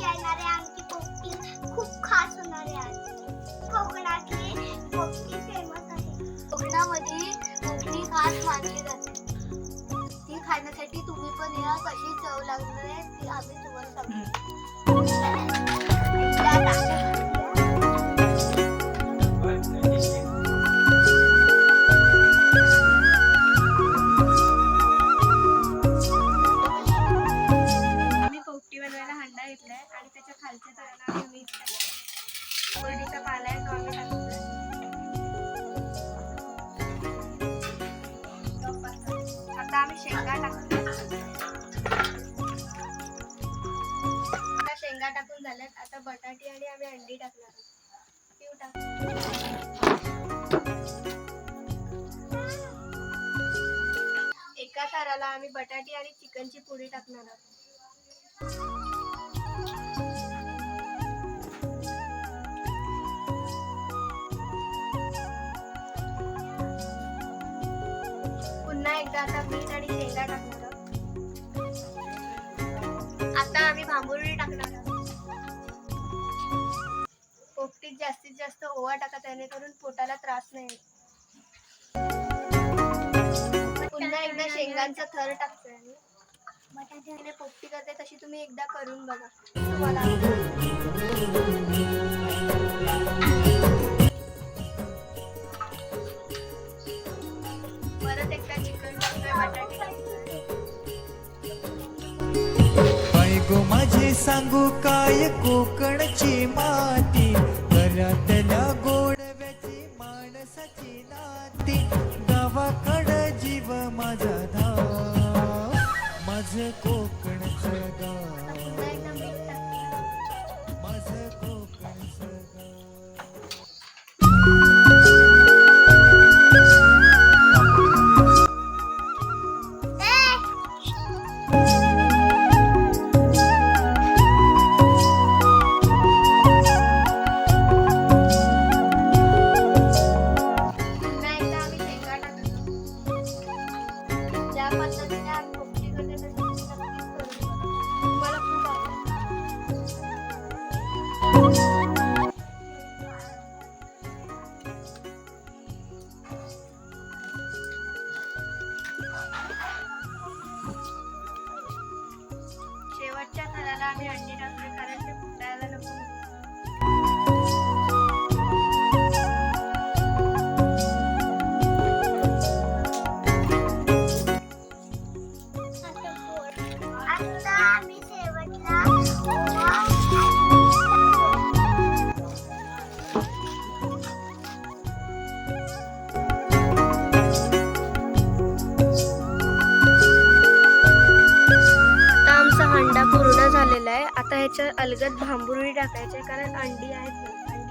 येणार आहे आमची पोपटी खूप खास होणार आहे. कोकणातली पोपटी फेमस आहे. कोकणामध्ये खास मानली जाते. ती खाण्यासाठी तुम्ही पण या कशी चव लागणार आहे ती आम्ही तुम्हाला सांगू. टाकतो कोरडीचा पाला आहे तो आता आम्ही शेंगा टाकतो आता शेंगा टाकून झाल्यात आता बटाटी आणि आम्ही अंडी टाकणार आहोत. तीळ एका थराला आम्ही बटाटी आणि चिकनची पुडी टाकणार आहोत एकदा आता मीठ आणि शेंगा टाकणार? आहोत आता आम्ही भांबुर्डी टाकणार. आहोत पोपटीत जास्तीत जास्त ओवा टाका जेणेकरून पोटाला त्रास नाही. पुन्हा एकदा शेंगांचा थर टाकतोय आम्ही. आणि पोपटी करते तशी तुम्ही एकदा करून बघा. तुम्हाला बायगो माझी सांगू काय कोकणची माती? আগে আন্টিটা त्याच्या अलगद भांबुर्डी टाकायचे कारण अंडी आहेत ना, अंडी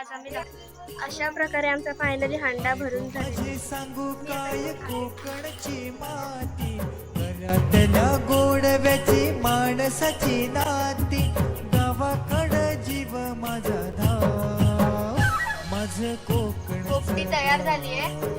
आज आम्ही अशा प्रकारे आमचा फायनली हंडा भरून झाला. माझे सांगू काय कोकणची माती? घरातल्या गोडव्याची माणसाची नाती. गावाकड जीव माझा धाव. माझ कोकण तयार झाली आहे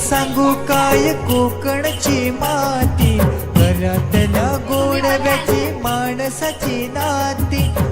सांगू काय कोकणची माती? घरातल्या गोडव्याची माणसाची नाती.